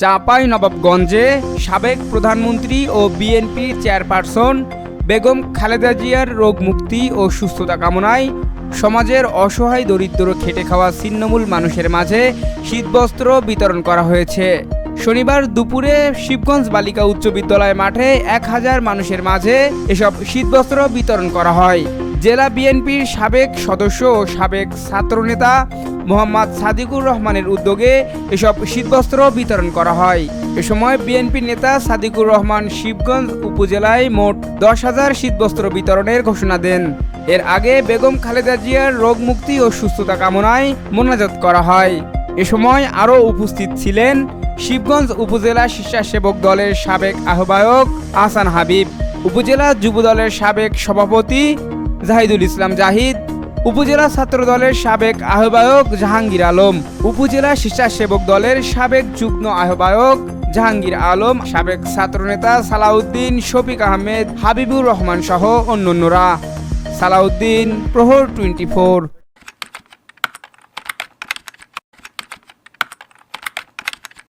চাঁপাই নবাবগঞ্জে সাবেক প্রধানমন্ত্রী ও বিএনপি চেয়ারপারসন বেগম খালেদা জিয়ার রোগ মুক্তি ও সুস্থতা কামনায় সমাজের অসহায় দরিদ্র খেটে খাওয়া ছিন্নমূল মানুষের মাঝে শীতবস্ত্র বিতরণ করা হয়েছে। শনিবার দুপুরে শিবগঞ্জ বালিকা উচ্চ বিদ্যালয় মাঠে এক হাজার মানুষের মাঝে এসব শীতবস্ত্র বিতরণ করা হয়। জেলা বিএনপির সাবেক সদস্য ও সাবেক ছাত্রনেতা মোহাম্মদ সাদিকুর রহমানের উদ্যোগে এসব শীতবস্ত্র বিতরণ করা হয়। এ সময় বিএনপি নেতা সাদিকুর রহমান শিবগঞ্জ উপজেলায় মোট দশ হাজার শীতবস্ত্র বিতরণের ঘোষণা দেন। এর আগে বেগম খালেদা জিয়ার রোগ মুক্তি ও সুস্থতা কামনায় মোনাজাত করা হয়। এ সময় আরও উপস্থিত ছিলেন শিবগঞ্জ উপজেলা স্বেচ্ছাসেবক দলের সাবেক আহ্বায়ক আহসান হাবিব, উপজেলা যুব দলের সাবেক সভাপতি জাহিদুল ইসলাম জাহিদ, উপজেলা ছাত্র দলের সাবেক আহ্বায়ক জাহাঙ্গীর আলম, উপজেলা স্বেচ্ছাসেবক দলের সাবেক যুগ্ম আহ্বায়ক জাহাঙ্গীর আলম, সাবেক ছাত্রনেতা সালাউদ্দিন শফিক আহমেদ, হাবিবুর রহমান সহ অন্যান্যরা। সালাউদ্দিন, প্রহর টোয়েন্টি ফোর।